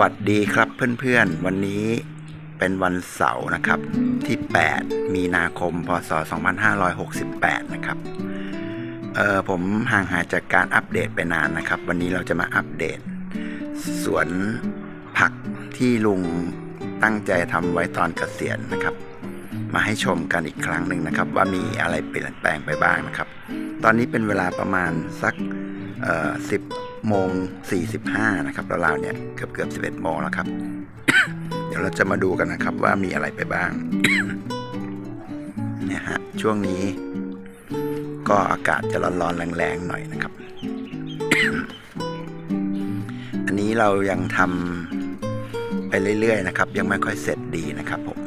วัสดีครับเพื่อนๆ วันนี้เป็นวันเสาร์นะครับที่ 8 มีนาคม พศ 2568 นะครับ เออผมห่างหายจากการอัปเดตไปนานนะครับ วันนี้เราจะมาอัปเดต สวนผักที่ลุงตั้งใจทำไว้ตอนเกษียณนะครับ มาให้ชมกันอีกครั้งหนึ่งนะครับ ว่ามีอะไรเปลี่ยนแปลงไปบ้างนะครับ ตอนนี้เป็นเวลาประมาณสักเอ่อ10 โมง45นะครับราวๆเนี่ยเกือบเกือบ11โมงแล้วครับ เดี๋ยวเราจะมาดูกันนะครับว่ามีอะไรไปบ้างเนี่ยฮะช่วงนี้ ก็อากาศจะร้อนๆแรงๆหน่อยนะครับ อันนี้เรายังทำไปเรื่อยๆนะครับ ยังไม่ค่อยเสร็จดีนะครับผม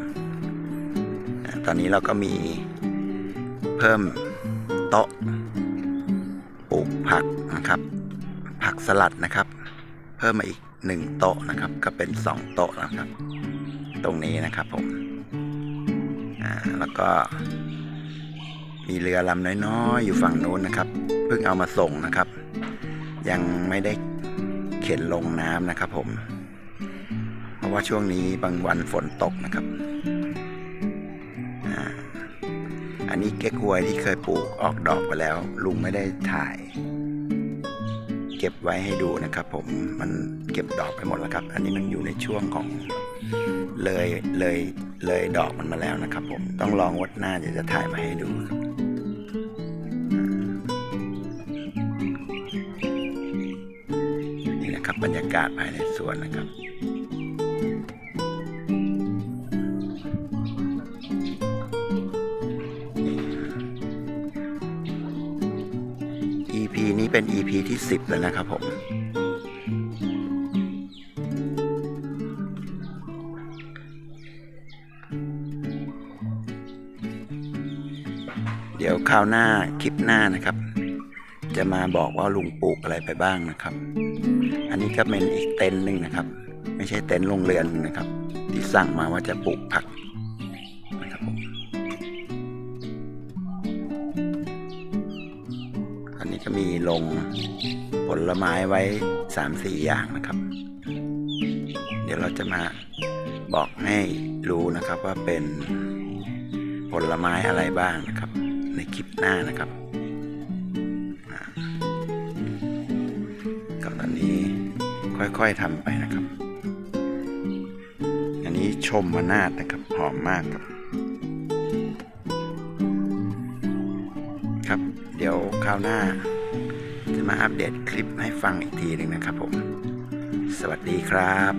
ตอนนี้เราก็มีเพิ่มโต๊ะปลูกผักนะครับ ผักสลัดนะครับ เพิ่มมาอีกหนึ่งโต๊ะนะครับ ก็เป็นสองโต๊ะนะครับ ตรงนี้นะครับผมอ่าแล้วก็ มีเรือลำน้อยๆอยู่ฝั่งนู้นนะครับเพิ่งเอามาส่งนะครับ ยังไม่ได้เข็นลงน้ำนะครับ ผม เพราะว่าช่วงนี้บางวันฝนตกนะครับอาอันนี้เก๊กฮวยที่เคยปลูกออกดอกไปแล้ว ลุงไม่ได้ถ่าย เก็บไว้ให้ดูนะครับผมมันเก็บดอกไปหมดแล้วครับ อันนี้มันอยู่ในช่วงของเลยเลยเลยดอกมันมาแล้วนะครับ ผมต้องลองวัดหน้าเดี๋ยวจะถ่ายมาให้ดูครับนี่นะครับบรรยากาศภายในสวนนะครับ EP นี้เป็น EP ที่ 10 แล้วนะครับผม เดี๋ยวคราวหน้าคลิปหน้านะครับ จะมาบอกว่าลุงปลูกอะไรไปบ้างนะครับ อันนี้ก็เป็นอีกเต็นท์หนึ่งนะครับ ไม่ใช่เต็นท์โรงเรือนนะครับ ที่สั่งมาว่าจะปลูกผัก มีลงผลไม้ไว้สามสี่อย่างนะครับ เดี๋ยวเราจะมาบอกให้รู้นะครับว่าเป็นผลไม้อะไรบ้างนะครับ ในคลิปหน้านะครับอ่าก็ตอนนี้ค่อยๆทำไปนะครับ อันนี้ชมมานาดนะครับหอมมากครับครับ เดี๋ยวคราวหน้า มาอัปเดตคลิปให้ฟังอีกทีหนึ่งนะครับผม สวัสดีครับ